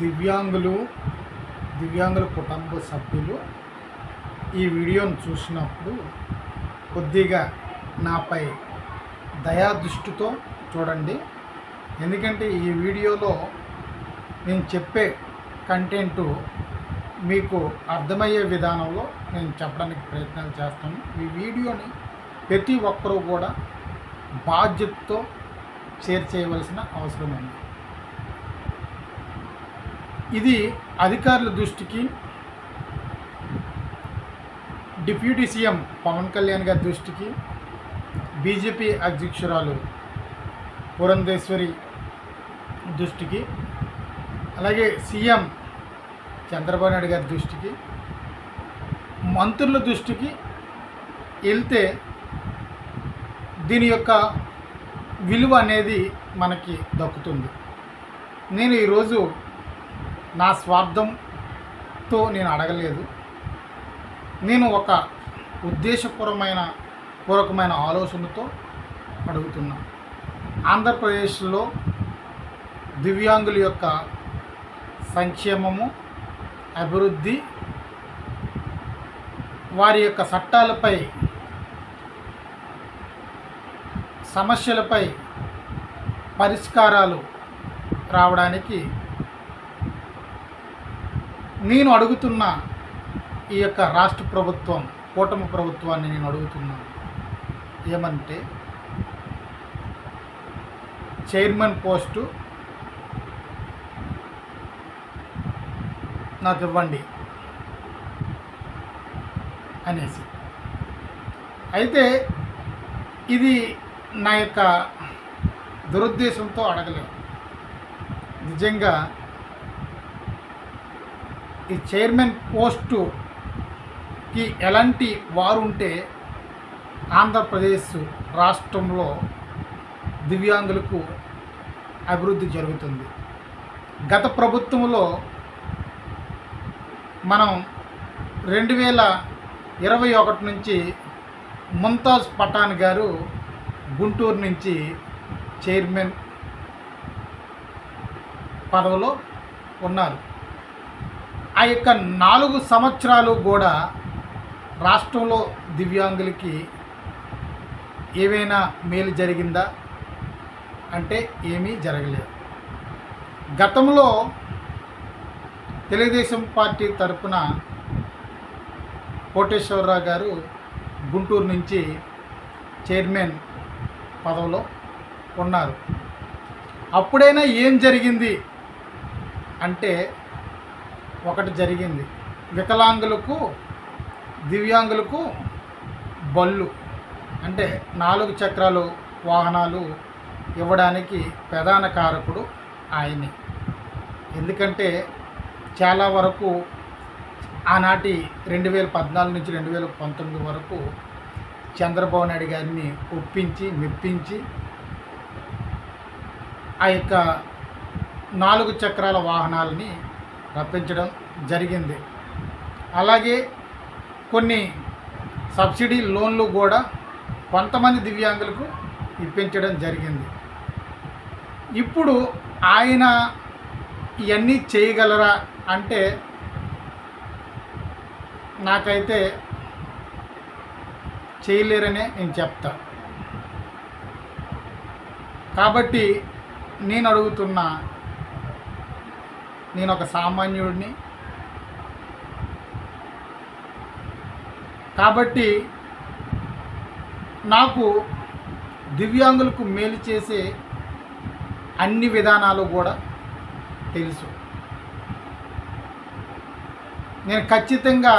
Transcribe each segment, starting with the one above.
దివ్యాంగులు దివ్యాంగుల కుటుంబ సభ్యులు ఈ వీడియోను చూసినప్పుడు కొద్దిగా నాపై దయా దృష్టితో చూడండి. ఎందుకంటే ఈ వీడియోలో నేను చెప్పే కంటెంటు మీకు అర్థమయ్యే విధానంలో నేను చెప్పడానికి ప్రయత్నాలు చేస్తాను. ఈ వీడియోని ప్రతి ఒక్కరూ కూడా బాధ్యతతో షేర్ చేయవలసిన అవసరం ఉంది. ఇది అధికారుల దృష్టికి డిప్యూటీ సీఎం పవన్ కళ్యాణ్ గారి దృష్టికి బీజేపీ అధ్యక్షురాలు పురంధేశ్వరి దృష్టికి అలాగే సీఎం చంద్రబాబు నాయుడు గారి దృష్టికి మంత్రుల దృష్టికి వెళ్తే దీని యొక్క విలువ అనేది మనకి దక్కుతుంది. నేను ఈరోజు నా స్వార్థంతో నేను అడగలేదు. నేను ఒక ఉద్దేశపూర్వమైన పూర్వకమైన ఆలోచనతో అడుగుతున్నా. ఆంధ్రప్రదేశ్లో దివ్యాంగుల యొక్క సంక్షేమము అభివృద్ధి వారి యొక్క చట్టాలపై సమస్యలపై పరిష్కారాలు రావడానికి నేను అడుగుతున్న ఈ యొక్క రాష్ట్ర ప్రభుత్వం కూటమి ప్రభుత్వాన్ని నేను అడుగుతున్నాను. ఏమంటే చైర్మన్ పోస్టు నాకు ఇవ్వండి అనేసి. అయితే ఇది నా యొక్క దురుద్దేశంతో అడగలేదు. నిజంగా ఈ చైర్మన్ పోస్టుకి ఎలాంటి వారు ఉంటే ఆంధ్రప్రదేశ్ రాష్ట్రంలో దివ్యాంగులకు అభివృద్ధి జరుగుతుంది. గత ప్రభుత్వంలో మనం రెండు వేల ఇరవై ఒకటి నుంచి ముంతాజ్ పఠాన్ గారు గుంటూరు నుంచి చైర్మన్ పదవిలో ఉన్నారు. ఆ యొక్క నాలుగు సంవత్సరాలు కూడా రాష్ట్రంలో దివ్యాంగులకి ఏవైనా మేలు జరిగిందా? అంటే ఏమీ జరగలేదు. గతంలో తెలుగుదేశం పార్టీ తరఫున కోటేశ్వరరావు గారు గుంటూరు నుంచి చైర్మన్ పదవిలో ఉన్నారు. అప్పుడైనా ఏం జరిగింది? అంటే ఒకటి జరిగింది. వికలాంగులకు దివ్యాంగులకు బళ్ళు అంటే నాలుగు చక్రాలు వాహనాలు ఇవ్వడానికి ప్రధాన కారకుడు ఆయనే. ఎందుకంటే చాలా వరకు ఆనాటి రెండు వేల పద్నాలుగు నుంచి రెండు వేల పంతొమ్మిది వరకు చంద్రబాబు నాయుడు గారిని ఒప్పించి మెప్పించి ఆ యొక్క నాలుగు చక్రాల వాహనాలని రప్పించడం జరిగింది. అలాగే కొన్ని సబ్సిడీ లోన్లు కూడా కొంతమంది దివ్యాంగులకు ఇప్పించడం జరిగింది. ఇప్పుడు ఆయన ఇవన్నీ చేయగలరా అంటే నాకైతే చేయలేరనే నేను చెప్తా. కాబట్టి నేను అడుగుతున్న నేను ఒక సామాన్యుడిని. కాబట్టి నాకు దివ్యాంగులకు మేలు చేసే అన్ని విధానాలు కూడా తెలుసు. నేను ఖచ్చితంగా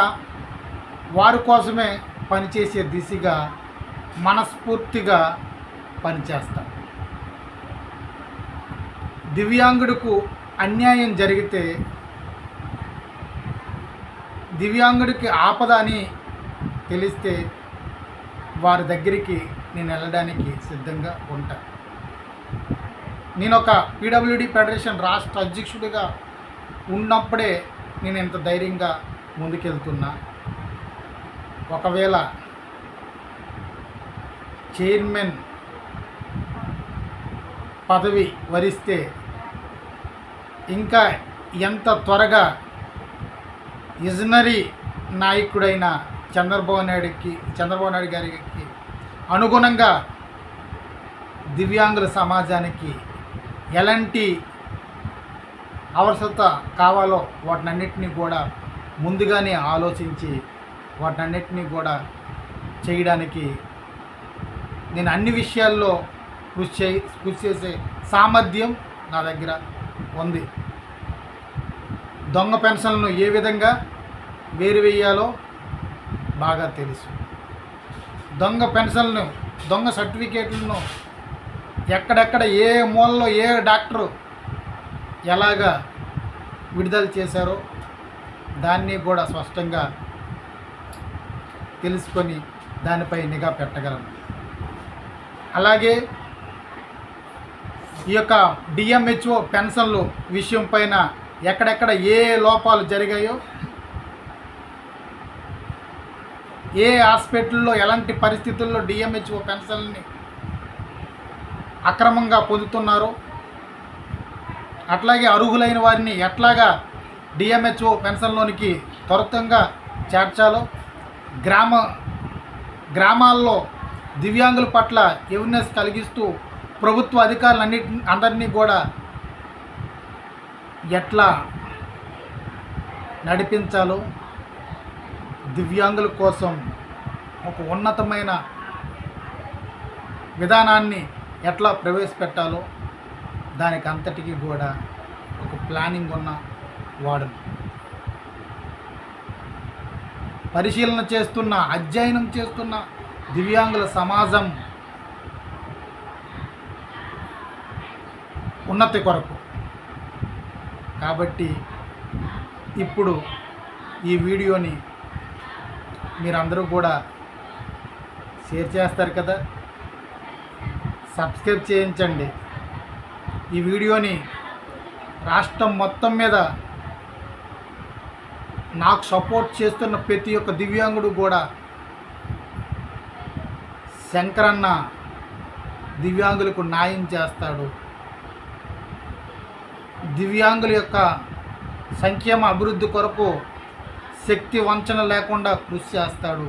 వారి కోసమే పనిచేసే దిశగా మనస్ఫూర్తిగా పనిచేస్తాను. దివ్యాంగుడికు అన్యాయం జరిగితే దివ్యాంగుడికి ఆపద అని తెలిస్తే వారి దగ్గరికి నేను వెళ్ళడానికి సిద్ధంగా ఉంటాను నేను ఒక పీడబ్ల్యూడి ఫెడరేషన్ రాష్ట్ర అధ్యక్షుడిగా ఉన్నప్పుడే నేను ఇంత ధైర్యంగా ముందుకెళ్తున్నా. ఒకవేళ చైర్మన్ పదవి వరిస్తే ఇంకా ఎంత త్వరగా ఇజనరీ నాయకుడైన చంద్రబాబు నాయుడుకి చంద్రబాబు నాయుడు గారికి అనుగుణంగా దివ్యాంగుల సమాజానికి ఎలాంటి అవసరత కావాలో వాటినన్నిటినీ కూడా ముందుగానే ఆలోచించి వాటినన్నిటినీ కూడా చేయడానికి నేను అన్ని విషయాల్లో కృషి చే కృషి చేసే సామర్థ్యం నా దగ్గర ఉంది. దొంగ పెన్షన్లను ఏ విధంగా వేరు వేయాలో బాగా తెలుసు. దొంగ పెన్షన్లను దొంగ సర్టిఫికేట్లను ఎక్కడెక్కడ ఏ మూలలో ఏ డాక్టరు ఎలాగా విడుదల చేశారో దాన్ని కూడా స్పష్టంగా తెలుసుకొని దానిపై నిఘా పెట్టగలను. అలాగే ఈ యొక్క డిఎంహెచ్ఓ పెన్షన్లు విషయం పైన ఎక్కడెక్కడ ఏ లోపాలు జరిగాయో ఏ హాస్పిటల్లో ఎలాంటి పరిస్థితుల్లో డిఎంహెచ్ఓ పెన్షన్ని అక్రమంగా పొందుతున్నారో అట్లాగే అర్హులైన వారిని ఎట్లాగా డిఎంహెచ్ఓ పెన్షన్లోనికి త్వరితంగా చేర్చాలో గ్రామ గ్రామాల్లో దివ్యాంగుల పట్ల ఎవర్నెస్ కలిగిస్తూ ప్రభుత్వ అధికారులన్నిటి అందరినీ కూడా ఎట్లా నడిపించాలో దివ్యాంగుల కోసం ఒక ఉన్నతమైన విధానాన్ని ఎట్లా ప్రవేశపెట్టాలో దానికి అంతటికీ కూడా ఒక ప్లానింగ్ ఉన్న వాడను పరిశీలన చేస్తున్న అధ్యయనం చేస్తున్న దివ్యాంగుల సమాజం ఉన్నతి కొరకు. కాబట్టి ఇప్పుడు ఈ వీడియోని మీరందరూ కూడా షేర్ చేస్తారు కదా. సబ్స్క్రైబ్ చేయించండి. ఈ వీడియోని రాష్ట్రం మొత్తం మీద నాకు సపోర్ట్ చేస్తున్న ప్రతి ఒక్క దివ్యాంగుడు కూడా శంకరన్న దివ్యాంగులకు న్యాయం చేస్తాడు. దివ్యాంగుల యొక్క సంక్షేమ అభివృద్ధి కొరకు శక్తి వంచన లేకుండా కృషి చేస్తాడు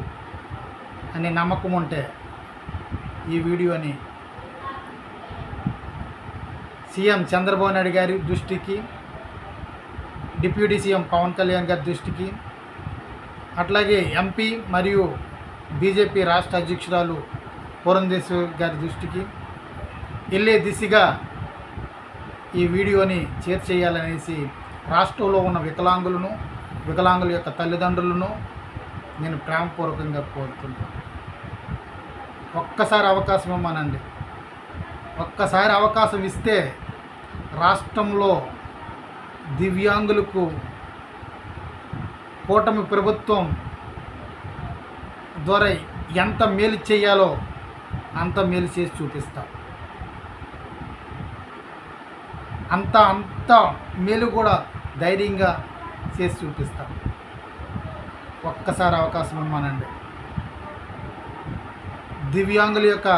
అనే నమ్మకం ఉంటే ఈ వీడియోని సీఎం చంద్రబాబు నాయుడు గారి దృష్టికి డిప్యూటీ సీఎం పవన్ కళ్యాణ్ గారి దృష్టికి అట్లాగే ఎంపీ మరియు బీజేపీ రాష్ట్ర అధ్యక్షురాలు పురంధేశ్వరి గారి దృష్టికి వెళ్ళే దిశగా ఈ వీడియోని చేర్చేయాలనేసి రాష్ట్రంలో ఉన్న వికలాంగులను వికలాంగుల యొక్క తల్లిదండ్రులను నేను ప్రేమపూర్వకంగా కోరుతున్నాను ఒక్కసారి అవకాశం ఇవ్వమానండి. ఒక్కసారి అవకాశం ఇస్తే రాష్ట్రంలో దివ్యాంగులకు కూటమి ప్రభుత్వం ద్వారా ఎంత మేలు చేయాలో అంత మేలు చేసి చూపిస్తాను అంత అంత మేలు కూడా ధైర్యంగా చేసి చూపిస్తాం. ఒక్కసారి అవకాశం ఇవ్వమానండి. దివ్యాంగుల యొక్క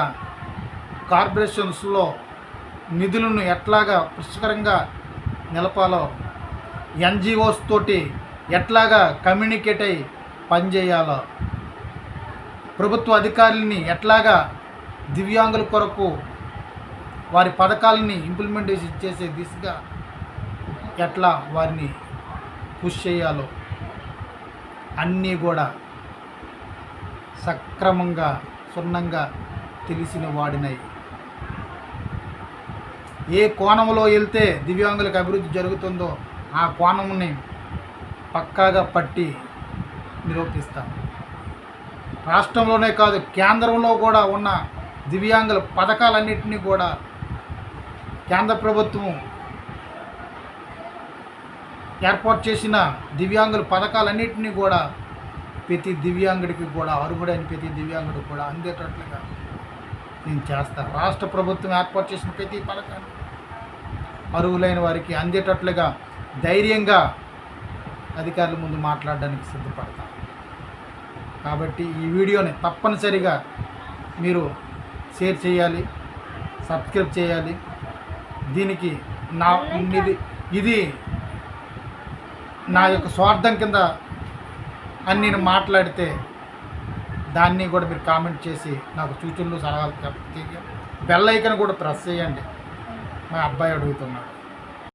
కార్పొరేషన్స్లో నిధులను ఎట్లాగా పుష్కరంగా నిలపాలో ఎన్జిఓస్ తోటి ఎట్లాగా కమ్యూనికేట్ అయి పనిచేయాలో ప్రభుత్వ అధికారులని ఎట్లాగా దివ్యాంగుల కొరకు వారి పథకాలని ఇంప్లిమెంటేషన్ చేసే దిశగా ఎట్లా వారిని పుష్ చేయాలో అన్నీ కూడా సక్రమంగా సున్నంగా తెలిసిన వాడినై. ఏ కోణంలో వెళ్తే దివ్యాంగులకు అభివృద్ధి జరుగుతుందో ఆ కోణంని పక్కాగా పట్టి నిరూపిస్తాం. రాష్ట్రంలోనే కాదు కేంద్రంలో కూడా ఉన్న దివ్యాంగుల పథకాలన్నింటినీ కూడా కేంద్ర ప్రభుత్వం ఏర్పాటు చేసిన దివ్యాంగుల పథకాలన్నింటినీ కూడా ప్రతి దివ్యాంగుడికి కూడా అర్హుడైన ప్రతి దివ్యాంగుడికి కూడా అందేటట్లుగా నేను చేస్తాను రాష్ట్ర ప్రభుత్వం ఏర్పాటు చేసిన ప్రతి పథకాన్ని అర్హులైన వారికి అందేటట్లుగా ధైర్యంగా అధికారుల ముందు మాట్లాడడానికి సిద్ధపడతాను కాబట్టి ఈ వీడియోని తప్పనిసరిగా మీరు షేర్ చేయాలి సబ్స్క్రైబ్ చేయాలి. దీనికి నా ఇది ఇది నా యొక్క స్వార్థం కింద అని నేను మాట్లాడితే దాన్ని కూడా మీరు కామెంట్ చేసి నాకు సూచనలు సలహాలు బెల్ ఐకన్ కూడా ప్రెస్ చేయండి. మా అబ్బాయి అడుగుతున్నాడు.